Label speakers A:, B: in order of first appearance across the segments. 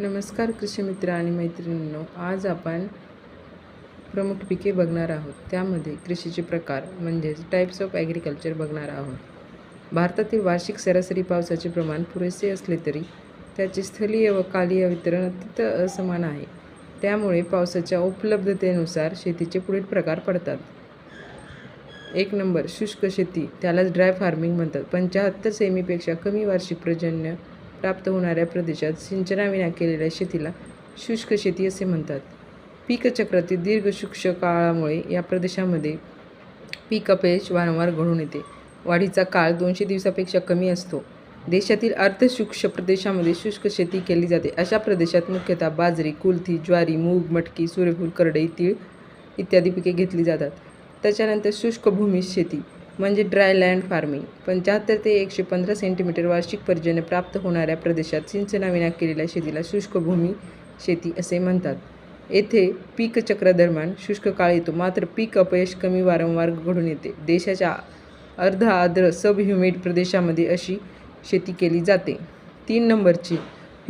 A: नमस्कार कृषी मित्र आणि मैत्रिणींनो आज आपण प्रमुख पिके बघणार आहोत. त्यामध्ये कृषीचे प्रकार म्हणजेच टाईप्स ऑफ ॲग्रिकल्चर बघणार आहोत. भारतातील वार्षिक सरासरी पावसाचे प्रमाण पुरेसे असले तरी त्याचे स्थलीय व कालीय वितरण अत्यंत असमान आहे. त्यामुळे पावसाच्या उपलब्धतेनुसार शेतीचे पुढील प्रकार पडतात. एक नंबर शुष्क शेती. त्यालाच ड्राय फार्मिंग म्हणतात. पंच्याहत्तर सेमीपेक्षा कमी वार्षिक पर्जन्य प्राप्त होणाऱ्या प्रदेशात सिंचनाविना केलेल्या शेतीला शुष्क शेती असे म्हणतात. पीकचक्रातील दीर्घ शुष्क काळामुळे या प्रदेशामध्ये पीक अपयश वारंवार घडून येते. वाढीचा काळ दोनशे दिवसापेक्षा कमी असतो. देशातील अर्धशुष्क प्रदेशामध्ये शुष्क शेती केली जाते. अशा प्रदेशात मुख्यतः बाजरी कुलथी ज्वारी मूग मटकी सूर्यफूल करडई तीळ इत्यादी पिके घेतली जातात. त्याच्यानंतर शुष्क भूमी शेती. म्हणजे ड्राय लँड फार्मिंग पंच्याहत्तर ते एकशे पंधरा सेंटीमीटर वार्षिक पर्जन्य प्राप्त होणाऱ्या प्रदेशात सिंचनाविना केलेल्या शेतीला शुष्क भूमी शेती असे म्हणतात. येथे पीक चक्रादरम्यान शुष्क काळ येतो. मात्र पीक अपयश कमी वारंवार घडून येते. देशाच्या अर्ध आर्द्र सब ह्युमिड प्रदेशामध्ये अशी शेती केली जाते. तीन नंबरची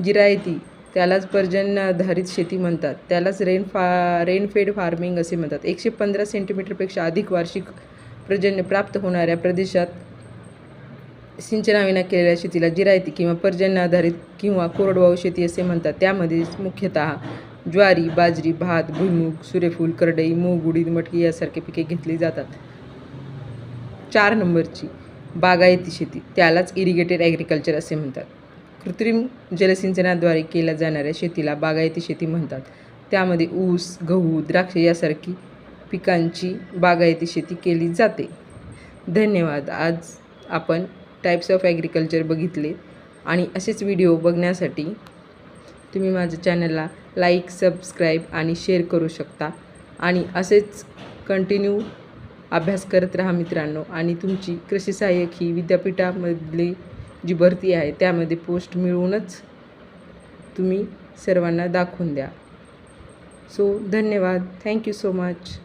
A: जिरायती त्यालाच पर्जन्याधारित शेती म्हणतात. त्यालाच रेन फा रेनफेड फार्मिंग असे म्हणतात. एकशे पंधरा सेंटीमीटरपेक्षा अधिक वार्षिक पर्जन्य प्राप्त होणाऱ्या प्रदेशात सिंचनाविना केलेल्या शेतीला जिरायती किंवा पर्जन्य आधारित किंवा कोरडवाहू शेती असे म्हणतात. त्यामध्ये मुख्यतः ज्वारी बाजरी भात भुईमूग सूर्यफूल करडई मूग उडीद मटकी यासारखे पिके घेतली जातात. चार नंबरची बागायती शेती. त्यालाच इरिगेटेड ॲग्रिकल्चर असे म्हणतात. कृत्रिम जलसिंचनाद्वारे केल्या जाणाऱ्या शेतीला बागायती शेती म्हणतात. त्यामध्ये ऊस गहू द्राक्ष यासारखी पिकांची बागायती शेती केली जाते. धन्यवाद. आज आपण टाईप्स ऑफ ॲग्रिकल्चर बघितले आणि असेच व्हिडिओ बघण्यासाठी तुम्ही माझ्या चॅनलला लाईक सबस्क्राईब आणि शेअर करू शकता. आणि असेच कंटिन्यू अभ्यास करत राहा मित्रांनो. आणि तुमची कृषी सहाय्यक ही विद्यापीठामधली जी भरती आहे त्यामध्ये पोस्ट मिळवूनच तुम्ही सर्वांना दाखवून द्या. सो धन्यवाद. Thank you so much